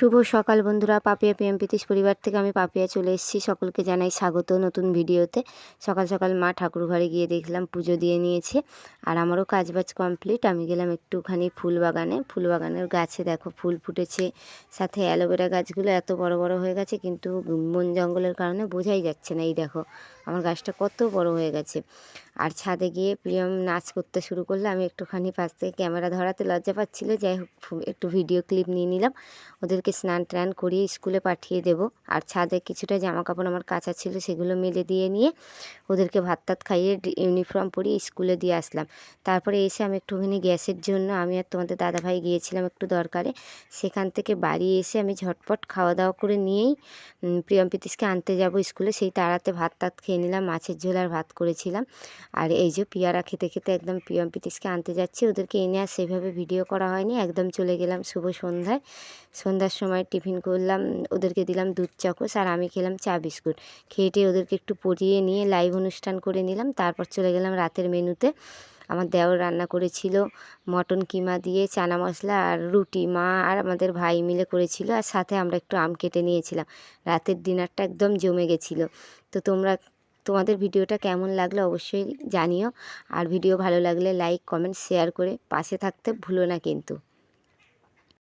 শুভ সকাল বন্ধুরা। পাপিয়া পিএম পিতিশ পরিবার থেকে আমি পাপিয়া চলে এসেছি। সকলকে জানাই স্বাগত নতুন ভিডিওতে। সকাল সকাল মা ঠাকুর ঘরে গিয়ে দেখলাম পুজো দিয়ে নিয়েছে। আর আমারও কাজবাজ কমপ্লিট। আমি গেলাম একটুখানি ফুল বাগানে। ফুল বাগানের গাছে দেখো ফুল ফুটেছে। সাথে অ্যালোভেরা গাছগুলো এত বড় বড় হয়ে গেছে কিন্তু বন জঙ্গলের কারণে বোঝাই যাচ্ছে না। এই দেখো, আমার গাছটা কত বড় হয়ে গেছে। আর ছাদে গিয়ে প্রিয়ম নাচ করতে শুরু করলে। আমি একটুখানি পাশ থেকে ক্যামেরা ধরাতে লজ্জা পাচ্ছিলো। যাই হোক একটু ভিডিও ক্লিপ নিয়ে নিলাম। ওদেরকে স্নান টান করিয়ে স্কুলে পাঠিয়ে দেবো। আর ছাদে কিছুটা জামা কাপড় আমার কাঁচা ছিল, সেগুলো মেলে দিয়ে নিয়ে ওদেরকে ভাত টাত খাইয়ে ইউনিফর্ম পরিয়ে স্কুলে দিয়ে আসলাম। তারপরে এসে আমি একটুখানি গ্যাসের জন্য, আমি আর তোমাদের দাদাভাই গিয়েছিলাম একটু দরকারে। সেখান থেকে বাড়ি এসে আমি ঝটপট খাওয়া দাওয়া করে নিয়েই প্রিয়ম প্রীতিশকে আনতে যাব স্কুলে। সেই তাড়াতে ভাত টাত খেয়ে নিলাম, মাছের ঝোল আর ভাত করেছিলাম। আর এই যে পেয়ারা খেতে খেতে একদম প্রিয়ম প্রীতিশকে আনতে যাচ্ছি, ওদেরকে এনে আর সেভাবে ভিডিও করা হয়নি, একদম চলে গেলাম শুভ সন্ধ্যায়। সন্ধ্যার সময় টিফিন করলাম, ওদেরকে দিলাম দুধ চাকস আর আমি খেলাম চা বিস্কুট। খেয়ে টেয়ে ওদেরকে একটু পরিয়ে নিয়ে লাইভ অনুষ্ঠান করে নিলাম, তারপর চলে গেলাম রাতের মেনুতে। আমার দেওর রান্না করেছিল মটন কিমা দিয়ে চানা মশলা আর রুটি, মা আর আমাদের ভাই মিলে করেছিল আর সাথে আমরা একটু আম কেটে নিয়েছিলাম। রাতের ডিনারটা একদম জমে গেছিল। তো তোমরা তোমাদের ভিডিওটা কেমন লাগল অবশ্যই জানিও। আর ভিডিও ভালো লাগলে লাইক কমেন্ট শেয়ার করে পাশে থাকতে ভুলো না কিন্তু।